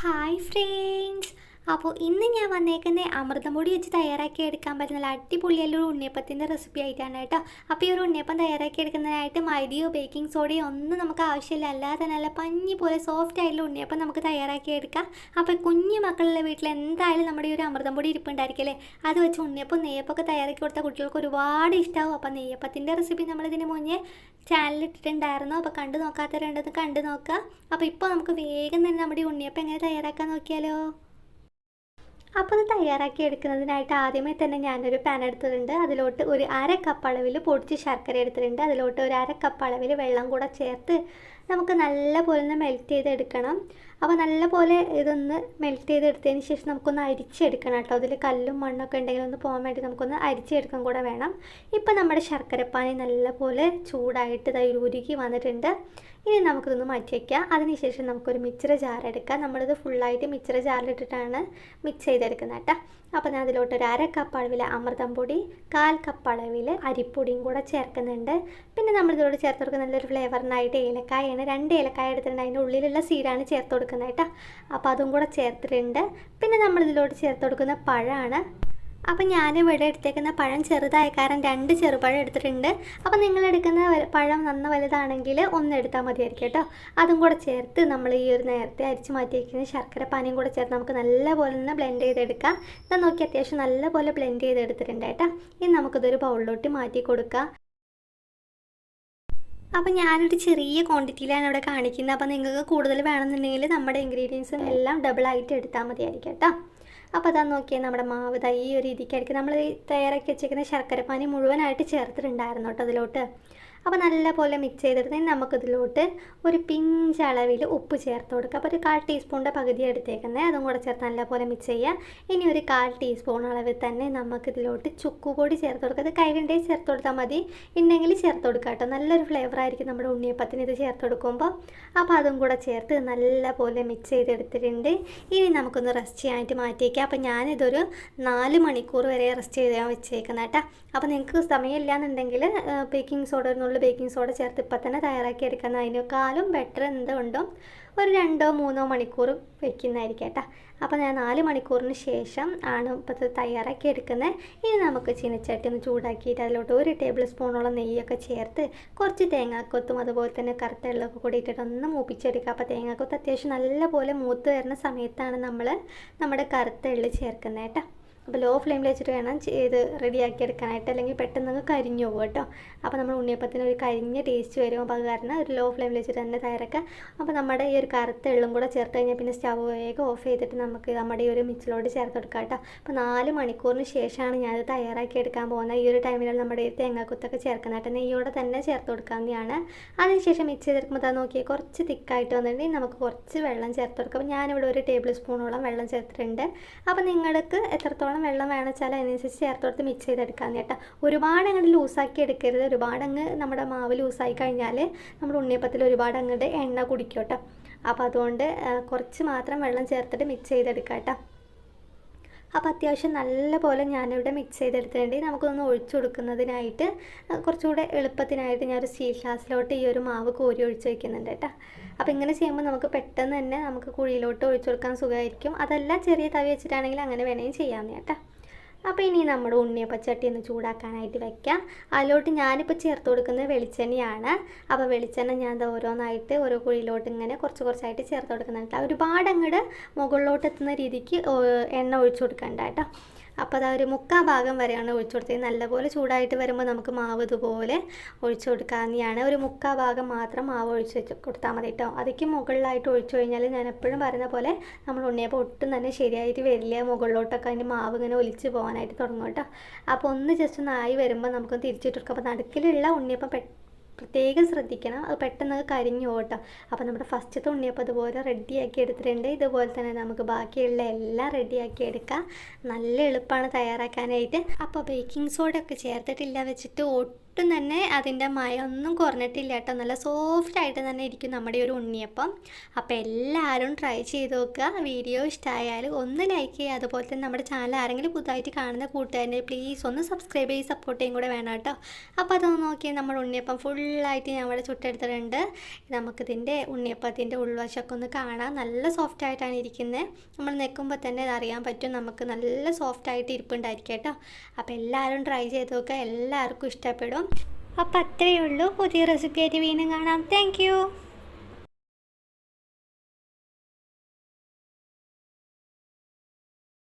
Hi friends, അപ്പോൾ ഇന്ന് ഞാൻ വന്നേക്കുന്ന അമൃതംപൊടി വെച്ച് തയ്യാറാക്കി എടുക്കാൻ പറ്റുന്ന നല്ല ഒരു ഉണ്ണിയപ്പത്തിന്റെ റെസിപ്പി ആയിട്ടാണ് കേട്ടോ. അപ്പോൾ ഈ ഒരു ഉണ്ണിയപ്പം തയ്യാറാക്കി എടുക്കുന്നതിനായിട്ട് മൈദയോ ബേക്കിംഗ് സോഡയോ ഒന്നും നമുക്ക് ആവശ്യമില്ല. അല്ലാതെ നല്ല പഞ്ഞി പോലെ സോഫ്റ്റ് ആയിട്ടുള്ള ഉണ്ണിയപ്പം നമുക്ക് തയ്യാറാക്കി എടുക്കാം. അപ്പോൾ കുഞ്ഞു മക്കളുടെ വീട്ടിൽ എന്തായാലും നമ്മുടെ ഈ ഒരു അമൃതംപൊടി ഇരിപ്പുണ്ടായിരിക്കില്ലേ അത് വെച്ച് ഉണ്ണിയപ്പം നെയ്യപ്പൊക്കെ തയ്യാറാക്കി കൊടുത്ത കുട്ടികൾക്ക് ഒരുപാട് ഇഷ്ടമാവും അപ്പോൾ നെയ്യപ്പത്തിന്റെ റെസിപ്പി നമ്മളിതിന് മുന്നേ ചാനലിൽ ഇട്ടിട്ടുണ്ടായിരുന്നു. അപ്പോൾ കണ്ടു നോക്കാത്തവരുണ്ടെന്ന് കണ്ടു നോക്കുക. അപ്പോൾ ഇപ്പോൾ നമുക്ക് വേഗം തന്നെ നമ്മുടെ ഉണ്ണിയപ്പം എങ്ങനെ തയ്യാറാക്കാൻ നോക്കിയാലോ? അപ്പോൾ അത് തയ്യാറാക്കി എടുക്കുന്നതിനായിട്ട് ആദ്യമേ തന്നെ ഞാനൊരു പാൻ എടുത്തിട്ടുണ്ട്. അതിലോട്ട് ഒരു അര കപ്പ് അളവിൽ പൊടിച്ച് ശർക്കര എടുത്തിട്ടുണ്ട്. അതിലോട്ട് ഒരു അര കപ്പ് അളവിൽ വെള്ളം കൂടെ ചേർത്ത് നമുക്ക് നല്ല പോലെ ഒന്ന് മെൽറ്റ് ചെയ്തെടുക്കണം. അപ്പോൾ നല്ലപോലെ ഇതൊന്ന് മെൽറ്റ് ചെയ്തെടുത്തതിന് ശേഷം നമുക്കൊന്ന് അരിച്ചെടുക്കണം കേട്ടോ. അതിൽ കല്ലും മണ്ണൊക്കെ ഉണ്ടെങ്കിൽ ഒന്ന് പോകാൻ വേണ്ടി നമുക്കൊന്ന് അരിച്ചെടുക്കാൻ കൂടെ വേണം. ഇപ്പം നമ്മുടെ ശർക്കരപ്പാനി നല്ലപോലെ ചൂടായിട്ട് ഇതായി ഉരുകി വന്നിട്ടുണ്ട്. ഇനി നമുക്കിതൊന്ന് മാറ്റി വയ്ക്കാം അതിനുശേഷം നമുക്കൊരു മിക്സർ ജാർ എടുക്കാം. നമ്മളിത് ഫുള്ളായിട്ട് മിക്സർ ജാറിലിട്ടിട്ടാണ് മിക്സ് ചെയ്തെടുക്കുന്നത് കേട്ടോ. അപ്പോൾ ഞാൻ അതിലോട്ട് ഒരു അര കപ്പ് അളവിൽ അമൃതം പൊടി കാൽ കപ്പ് അളവിൽ അരിപ്പൊടിയും കൂടെ ചേർക്കുന്നുണ്ട്. പിന്നെ നമ്മളിതിലോട്ട് ചേർത്ത് കൊടുക്കുന്ന നല്ലൊരു ഫ്ലേവറിനായിട്ട് ഏലക്കായാണ്. രണ്ട് ഏലക്കായ എടുത്തിട്ടുണ്ട്. അതിന്റെ ഉള്ളിലുള്ള സീഡാണ് ചേർത്ത് കേട്ടോ അപ്പോൾ അതും കൂടെ ചേർത്തിട്ടുണ്ട്. പിന്നെ നമ്മളിതിലോട്ട് ചേർത്ത് കൊടുക്കുന്ന പഴമാണ് അപ്പം ഞാനിവിടെ എടുത്തേക്കുന്ന പഴം ചെറുതായ കാരണം രണ്ട് ചെറുപഴം എടുത്തിട്ടുണ്ട്. അപ്പം നിങ്ങൾ എടുക്കുന്ന പഴം നന്ന വലുതാണെങ്കിൽ ഒന്ന് എടുത്താൽ മതിയായിരിക്കും കേട്ടോ. അതും കൂടെ ചേർത്ത് നമ്മൾ ഈ ഒരു നേരത്തെ അരിച്ച് മാറ്റിയിരിക്കുന്ന ശർക്കര പാനിയും കൂടെ ചേർത്ത് നമുക്ക് നല്ലപോലെ ഒന്ന് ബ്ലെൻഡ് ചെയ്തെടുക്കാം. ഇതാ നോക്കി അത്യാവശ്യം നല്ലപോലെ ബ്ലെൻഡ് ചെയ്തെടുത്തിട്ടുണ്ട് കേട്ടോ. ഇനി നമുക്കിതൊരു ബൗളിലോട്ട് മാറ്റി കൊടുക്കാം. അപ്പം ഞാനൊരു ചെറിയ ക്വാണ്ടിറ്റിയിലാണ് ഇവിടെ കാണിക്കുന്നത്. അപ്പം നിങ്ങൾക്ക് കൂടുതൽ വേണമെന്നുണ്ടെങ്കിൽ നമ്മുടെ ഇൻഗ്രീഡിയൻസും എല്ലാം ഡബിൾ ആയിട്ട് എടുത്താൽ മതിയായിരിക്കും കേട്ടോ. അപ്പോൾ അതാ നോക്കിയാൽ നമ്മുടെ മാവ് തൈ ഒരു രീതിക്കായിരിക്കും. നമ്മൾ തയ്യാറാക്കി വെച്ചേക്കുന്ന ശർക്കരപ്പാനി മുഴുവനായിട്ട് ചേർത്തിട്ടുണ്ടായിരുന്നു കേട്ടോ അതിലോട്ട്. അപ്പോൾ നല്ലപോലെ മിക്സ് ചെയ്തെടുത്ത് നമുക്കിതിലോട്ട് ഒരു പിഞ്ച് അളവിൽ ഉപ്പ് ചേർത്ത് കൊടുക്കുക. അപ്പോൾ ഒരു കാൽ ടീസ്പൂണിന്റെ പകുതി എടുത്തേക്കുന്നത് അതും കൂടെ ചേർത്ത് നല്ലപോലെ മിക്സ് ചെയ്യുക. ഇനി ഒരു കാൽ ടീസ്പൂൺ അളവിൽ തന്നെ നമുക്കിതിലോട്ട് ചുക്കുപൊടി ചേർത്ത് കൊടുക്കുക. അത് കൈകണ്ടേ ചേർത്ത് കൊടുത്താൽ മതി. ഉണ്ടെങ്കിൽ ചേർത്ത് കൊടുക്കുക കേട്ടോ. നല്ലൊരു ഫ്ലേവർ ആയിരിക്കും നമ്മുടെ ഉണ്ണിയപ്പത്തിന് ഇത് ചേർത്ത് കൊടുക്കുമ്പോൾ അപ്പോൾ അതും കൂടെ ചേർത്ത് നല്ലപോലെ മിക്സ് ചെയ്തെടുത്തിട്ടുണ്ട്. ഇനി നമുക്കൊന്ന് റെസ്റ്റ് ചെയ്യാനായിട്ട് മാറ്റിയേക്കാം. അപ്പോൾ ഞാനിതൊരു നാല് മണിക്കൂർ വരെ റെസ്റ്റ് ചെയ്ത് വെച്ചേക്കുന്നത് കേട്ടോ. അപ്പോൾ നിങ്ങൾക്ക് സമയമില്ല എന്നുണ്ടെങ്കിൽ ബേക്കിംഗ് സോഡ എന്നുള്ള ബേക്കിംഗ് സോഡ ചേർത്ത് ഇപ്പം തന്നെ തയ്യാറാക്കി എടുക്കുന്ന അതിനേക്കാളും ബെറ്റർ എന്തുകൊണ്ടും ഒരു രണ്ടോ മൂന്നോ മണിക്കൂർ വെക്കുന്നതായിരിക്കും കേട്ടോ. അപ്പോൾ ഞാൻ നാല് മണിക്കൂറിന് ശേഷം ആണ് ഇപ്പോൾ ഇത് തയ്യാറാക്കി എടുക്കുന്നത്. ഇനി നമുക്ക് ചീനച്ചട്ടി ഒന്ന് ചൂടാക്കിയിട്ട് അതിലോട്ട് ഒരു ടേബിൾ സ്പൂണോളം നെയ്യൊക്കെ ചേർത്ത് കുറച്ച് തേങ്ങാക്കൊത്തും അതുപോലെ തന്നെ കറുത്ത വെള്ളമൊക്കെ കൂടി ഇട്ടിട്ട് ഒന്ന് മൂപ്പിച്ചെടുക്കുക. അപ്പോൾ തേങ്ങാക്കൊത്ത് അത്യാവശ്യം നല്ലപോലെ മൂത്ത് വരുന്ന സമയത്താണ് നമ്മൾ നമ്മുടെ കറുത്ത എള്ളി ചേർക്കുന്നത് കേട്ടോ. അപ്പോൾ ലോ ഫ്ലെയിമിൽ വെച്ചിട്ട് വേണം ഇത് റെഡിയാക്കി എടുക്കാനായിട്ട് അല്ലെങ്കിൽ പെട്ടെന്ന് അങ്ങ് കരിഞ്ഞു പോകും കേട്ടോ. അപ്പോൾ നമ്മൾ ഉണ്ണിയപ്പത്തിന് ഒരു കരിഞ്ഞ ടേസ്റ്റ് വരും. അപ്പോൾ അത് കാരണം ഒരു ലോ ഫ്ലെയിമിൽ വെച്ചിട്ട് തന്നെ തയ്യാറാക്കുക. അപ്പോൾ നമ്മുടെ ഈ ഒരു കറുത്ത എള്ളും കൂടെ ചേർത്ത് കഴിഞ്ഞാൽ പിന്നെ സ്റ്റവ് വേഗം ഓഫ് ചെയ്തിട്ട് നമുക്ക് നമ്മുടെ ഈ ഒരു മിക്സിലോട്ട് ചേർത്ത് കൊടുക്കാം കേട്ടോ. അപ്പോൾ നാല് മണിക്കൂറിന് ശേഷമാണ് ഞാനത് തയ്യാറാക്കി എടുക്കാൻ പോകുന്നത്. ഈ ഒരു ടൈമിലാണ് നമ്മുടെ ഈ തേങ്ങാക്കുത്തൊക്കെ ചേർക്കുന്നത്. കേട്ടോ നെയ്യോടെ തന്നെ ചേർത്ത് കൊടുക്കാവുന്നതാണ്. അതിനുശേഷം മിക്സ് ചെയ്തെടുക്കുമ്പോൾ അത് നോക്കിയാൽ കുറച്ച് തിക്കായിട്ട് വന്നിട്ടുണ്ടെങ്കിൽ നമുക്ക് കുറച്ച് വെള്ളം ചേർത്ത് കൊടുക്കാം. അപ്പോൾ ഞാനിവിടെ ഒരു ടേബിൾ സ്പൂണോളം വെള്ളം ചേർത്തിട്ടുണ്ട്. അപ്പോൾ നിങ്ങൾക്ക് എത്രത്തോളം വെള്ളം വേണം അതിനനുസരിച്ച് ചേർത്തോടത്ത് മിക്സ് ചെയ്തെടുക്കാം കേട്ടോ. ഒരുപാട് അങ്ങോട്ട് ലൂസാക്കി എടുക്കരുത്. ഒരുപാട് അങ്ങ് നമ്മുടെ മാവ് ലൂസായി കഴിഞ്ഞാൽ നമ്മുടെ ഉണ്ണിയപ്പത്തിൽ ഒരുപാട് അങ്ങോട്ട് എണ്ണ കുടിക്കും കേട്ടോ. അപ്പോൾ അതുകൊണ്ട് കുറച്ച് മാത്രം വെള്ളം ചേർത്തിട്ട് മിക്സ് ചെയ്തെടുക്കാം കേട്ടോ. അപ്പോൾ അത്യാവശ്യം നല്ല പോലെ ഞാനിവിടെ മിക്സ് ചെയ്തെടുത്തിട്ടുണ്ട് നമുക്കൊന്ന് ഒഴിച്ചു കൊടുക്കുന്നതിനായിട്ട് കുറച്ചുകൂടെ എളുപ്പത്തിനായിട്ട് ഞാനൊരു സ്റ്റീൽ ഗ്ലാസ്സിലോട്ട് ഈ ഒരു മാവ് കോരി ഒഴിച്ച് വയ്ക്കുന്നുണ്ട് കേട്ടോ. അപ്പോൾ ഇങ്ങനെ ചെയ്യുമ്പോൾ നമുക്ക് പെട്ടെന്ന് തന്നെ നമുക്ക് കുഴിയിലോട്ട് ഒഴിച്ചു കൊടുക്കാൻ സുഖമായിരിക്കും. അതല്ല ചെറിയ തവി വെച്ചിട്ടാണെങ്കിൽ അങ്ങനെ വേണമെങ്കിൽ ചെയ്യാമെന്ന് കേട്ടോ. അപ്പോൾ ഇനി നമ്മുടെ ഉണ്ണിയപ്പച്ചട്ടി ഒന്ന് ചൂടാക്കാനായിട്ട് വെക്കാം. അതിലോട്ട് ഞാനിപ്പോൾ ചേർത്ത് കൊടുക്കുന്നത് വെളിച്ചെണ്ണയാണ്. അപ്പോൾ വെളിച്ചെണ്ണ ഞാൻ ഓരോന്നായിട്ട് ഓരോ കുഴിയിലോട്ട് ഇങ്ങനെ കുറച്ച് കുറച്ചായിട്ട് ചേർത്ത് കൊടുക്കുന്നുണ്ട് ഒരുപാട് അങ്ങോട്ട് മുകളിലോട്ട് എത്തുന്ന രീതിക്ക് എണ്ണ ഒഴിച്ചു കൊടുക്കണ്ട കേട്ടോ. അപ്പോൾ അതാ ഒരു മുക്കാൽ ഭാഗം വരെയാണ് ഒഴിച്ചു കൊടുത്തത്. നല്ലപോലെ ചൂടായിട്ട് വരുമ്പോൾ നമുക്ക് മാവ് ഇതുപോലെ ഒഴിച്ചു കൊടുക്കാവുന്നതാണ്. ഒരു മുക്കാൽ ഭാഗം മാത്രം മാവ് ഒഴിച്ച് കൊടുത്താൽ മതി കേട്ടോ. അതിക്ക് മുകളിലായിട്ട് ഒഴിച്ചു കഴിഞ്ഞാൽ ഞാൻ എപ്പോഴും പറയുന്ന പോലെ നമ്മൾ ഉണ്ണിയപ്പോൾ ഒട്ടും തന്നെ ശരിയായിട്ട് വരില്ല. മുകളിലോട്ടൊക്കെ അതിന്റെ മാവ് ഇങ്ങനെ ഒലിച്ച് പോകാനായിട്ട് തുടങ്ങും കേട്ടോ. അപ്പോൾ ഒന്ന് ജസ്റ്റ് ഒന്ന് ആയി വരുമ്പോൾ നമുക്ക് തിരിച്ചിട്ട് കൊടുക്കാം. അപ്പോൾ നടുക്കിലുള്ള ഉണ്ണിയപ്പം പെ പ്രത്യേകം ശ്രദ്ധിക്കണം. അത് പെട്ടെന്ന് കരിഞ്ഞു ഓട്ടാം അപ്പോൾ നമ്മുടെ ഫസ്റ്റത്തെ ഉണ്ണിയപ്പം അതുപോലെ റെഡിയാക്കി എടുത്തിട്ടുണ്ട്. ഇതുപോലെ തന്നെ നമുക്ക് ബാക്കിയുള്ള എല്ലാം റെഡിയാക്കി എടുക്കാം. നല്ല എളുപ്പമാണ് തയ്യാറാക്കാനായിട്ട്. അപ്പോൾ ബേക്കിംഗ് സോഡ ഒക്കെ ചേർത്തിട്ടില്ല വെച്ചിട്ട് ഒട്ടും ഒട്ടും തന്നെ അതിന്റെ മയൊന്നും കുറഞ്ഞിട്ടില്ല കേട്ടോ. നല്ല സോഫ്റ്റ് ആയിട്ട് തന്നെ ഇരിക്കും നമ്മുടെ ഒരു ഉണ്ണിയപ്പം. അപ്പോൾ എല്ലാവരും ട്രൈ ചെയ്ത് നോക്കുക. വീഡിയോ ഇഷ്ടമായാൽ ഒന്ന് ലൈക്ക് ചെയ്യുക. അതുപോലെ തന്നെ നമ്മുടെ ചാനൽ ആരെങ്കിലും പുതുതായിട്ട് കാണുന്ന കൂട്ടുകാരനെ പ്ലീസ് ഒന്ന് സബ്സ്ക്രൈബ് ചെയ്ത് സപ്പോർട്ട് കൂടെ വേണം കേട്ടോ. അപ്പോൾ അതൊന്ന് നോക്കിയാൽ നമ്മുടെ ഉണ്ണിയപ്പം ഫുള്ളായിട്ട് ഞാൻ ഇവിടെ ചുട്ടെടുത്തിട്ടുണ്ട്. നമുക്കിതിന്റെ ഉണ്ണിയപ്പത്തിന്റെ ഉൾവശമൊക്കെ ഒന്ന് കാണാം. നല്ല സോഫ്റ്റ് ആയിട്ടാണ് ഇരിക്കുന്നത്. നമ്മൾ നിൽക്കുമ്പോൾ തന്നെ അറിയാൻ പറ്റും. നമുക്ക് നല്ല സോഫ്റ്റ് ആയിട്ട് ഇരിപ്പുണ്ടായിരിക്കും കേട്ടോ. അപ്പോൾ എല്ലാവരും ട്രൈ ചെയ്ത് നോക്കുക. എല്ലാവർക്കും ഇഷ്ടപ്പെടും. അപ്പോൾ അത്രയേ ഉള്ളൂ. പുതിയ റെസിപ്പി ആയിട്ട് വീണ്ടും കാണാം. താങ്ക്